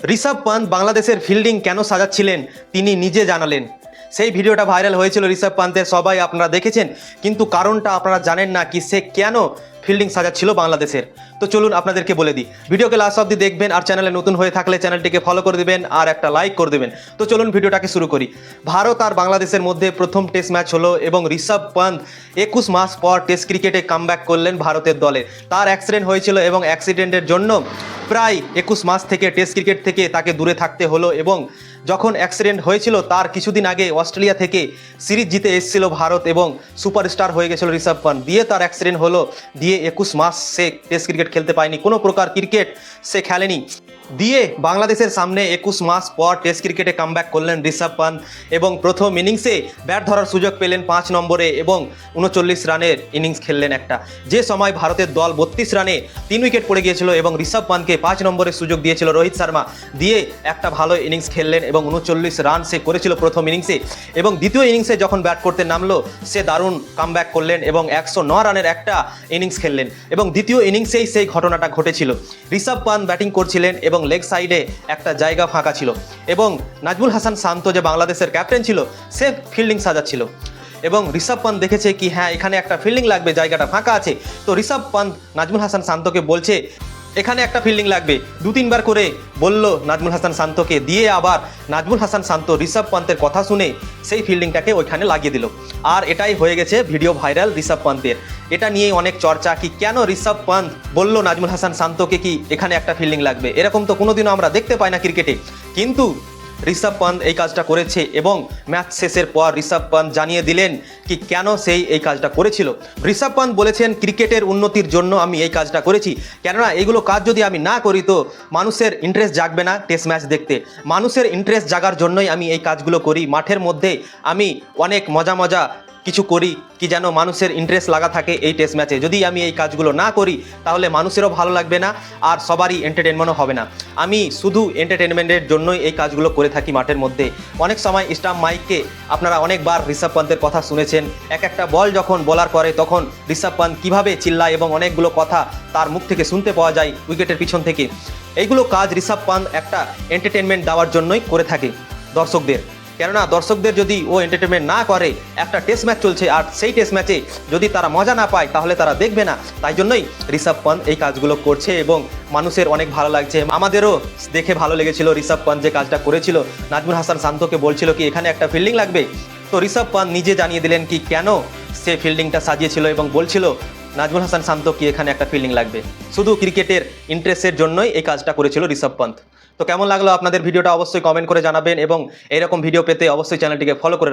ঋষভ পান্ত বাংলাদেশের ফিল্ডিং কেন সাজাচ্ছিলেন তিনি নিজে জানালেন। সেই ভিডিওটা ভাইরাল হয়েছিল ঋষভ পান্তের সবাই আপনারা দেখেছেন, কিন্তু কারণটা আপনারা জানেন না কি সে কেন ফিল্ডিং সাজাচ্ছিল বাংলাদেশের। তো চলুন আপনাদেরকে বলে দিই, ভিডিওকে লাস্ট অব্দি দেখবেন আর চ্যানেলে নতুন হয়ে থাকলে চ্যানেলটিকে ফলো করে দেবেন আর একটা লাইক করে দেবেন। তো চলুন ভিডিওটাকে শুরু করি। ভারত আর বাংলাদেশের মধ্যে প্রথম টেস্ট ম্যাচ হলো এবং ঋষভ পান্ত একুশ মাস পর টেস্ট ক্রিকেটে কামব্যাক করলেন ভারতের দলে। তার অ্যাক্সিডেন্ট হয়েছিল এবং অ্যাক্সিডেন্টের জন্য প্রায় একুশ মাস থেকে টেস্ট ক্রিকেট থেকে তাকে দূরে থাকতে হলো এবং যখন অ্যাক্সিডেন্ট হয়েছিল, তার কিছুদিন আগে অস্ট্রেলিয়া থেকে সিরিজ জিতে এসেছিল ভারত এবং সুপারস্টার হয়ে গেছিল ঋষভ পান্ত দিয়ে তার অ্যাক্সিডেন্ট হলো। দিয়ে একুশ মাস সে টেস্ট ক্রিকেট খেলতে পায়নি কোনো প্রকার ক্রিকেট সে খেলেনি। দিয়ে বাংলাদেশের সামনে একুশ মাস পর টেস্ট ক্রিকেটে কামব্যাক করলেন ঋষভ পান্ত এবং প্রথম ইনিংসে ব্যাট ধরার সুযোগ পেলেন পাঁচ নম্বরে এবং উনচল্লিশ রানের ইনিংস খেললেন একটা। যে সময় ভারতের দল বত্রিশ রানে তিন উইকেট পড়ে গিয়েছিল এবং ঋষভ পান্তকে পাঁচ নম্বরে সুযোগ দিয়েছিল রোহিত শর্মা, দিয়ে একটা ভালো ইনিংস খেললেন এবং উনচল্লিশ রান সে করেছিল প্রথম ইনিংসে এবং দ্বিতীয় ইনিংসে যখন ব্যাট করতে নামলো, সে দারুণ কামব্যাক করলেন এবং একশো ন রানের একটা ইনিংস খেললেন এবং দ্বিতীয় ইনিংসেই সেই ঘটনাটা ঘটেছিল। ঋষভ পান্ত ব্যাটিং করছিলেন এবং লেগ সাইডে একটা জায়গা ফাঁকা ছিল। এবং নাজমুল হাসান শান্ত যে বাংলাদেশের ক্যাপ্টেন ছিল, সে ফিল্ডিং সাজাচ্ছিল। এবং ঋষভ পান্ত দেখেছে কি হ্যাঁ এখানে একটা ফিল্ডিং লাগবে, জায়গাটা ফাঁকা আছে। তো ঋষভ পান্ত নাজমুল হাসান শান্তকে বলছে এখানে একটা ফিল্ডিং লাগবে। দু তিনবার করে বলল নাজমুল হাসান শান্তকে। দিয়ে আবার নাজমুল হাসান শান্ত, ঋষভ পান্তের কথা শুনে সেই ফিল্ডিংটাকে ওইখানে লাগিয়ে দিল। আর এটাই হয়ে গেছে ভিডিও ভাইরাল ঋষভ পান্তের। এটা নিয়েই অনেক চর্চা কি কেন ঋষভ পান্ত বলল নাজমুল হাসান শান্তকে কি এখানে একটা ফিল্ডিং লাগবে? এরকম তো কোনোদিনও আমরা দেখতে পাই না ক্রিকেটে কিন্তু ঋষভ পান্ত এই কাজটা করেছে এবং ম্যাচ শেষের পর ঋষভ পান্ত জানিয়ে দিলেন কি কেন সেই এই কাজটা করেছিল। ঋষভ পান্ত বলেছেন, ক্রিকেটের উন্নতির জন্য আমি এই কাজটা করেছি। কেননা এগুলো কাজ যদি আমি না করি তো মানুষের ইন্টারেস্ট জাগবে না টেস্ট ম্যাচ দেখতে। মানুষের ইন্টারেস্ট জাগার জন্যই আমি এই কাজগুলো করি। মাঠের মধ্যে আমি অনেক মজা মজা কিছু করি, কি যেন মানুষের ইন্টারেস্ট লাগা থাকে এই টেস্ট ম্যাচে যদি আমি এই কাজগুলো না করি, তাহলে মানুষেরও ভালো লাগবে না, আর সবারই এন্টারটেনমেন্টও হবে না। আমি শুধু এন্টারটেনমেন্টের জন্যই এই কাজগুলো করে থাকি মাঠের মধ্যে। অনেক সময় স্টাম্প মাইককে আপনারা অনেকবার ঋষভ পান্তের কথা শুনেছেন। এক একটা বল যখন বলার করে তখন ঋষভ পান্ত কীভাবে চিল্লায় এবং অনেকগুলো কথা তার মুখ থেকে শুনতে পাওয়া যায় উইকেটের পিছন থেকে। এইগুলো কাজ ঋষভ পান্ত একটা এন্টারটেনমেন্ট দেওয়ার জন্যই করে থাকে দর্শকদের। কেননা দর্শকদের যদি ও এন্টারটেনমেন্ট না করে, একটা টেস্ট ম্যাচ চলছে আর সেই টেস্ট ম্যাচে যদি তারা মজা না পায়, তাহলে তারা দেখবে না। তাই জন্যই ঋষভ পন্থ এই কাজগুলো করছে এবং মানুষের অনেক ভালো লাগছে। আমাদেরও দেখে ভালো লেগেছিল ঋষভ পান্ত যে কাজটা করেছিল। নাজমুল হাসান শান্তকে বলছিল কি, এখানে একটা ফিল্ডিং লাগবে? তো ঋষভ পান্ত নিজে জানিয়ে দিলেন কি, কেন সে ফিল্ডিংটা সাজিয়েছিল? এবং বলছিল নাজমুল হাসান শান্ত কি এখানে একটা ফিল্ডিং লাগবে? শুধু ক্রিকেটের ইন্টারেস্টের জন্যই এই কাজটা করেছিল ঋষভ পন্থ। তো কেমন লাগল আপনাদের ভিডিওটা অবশ্যই কমেন্ট করে জানাবেন এবং এরকম ভিডিও পেতে অবশ্যই চ্যানেলটিকে ফলো করে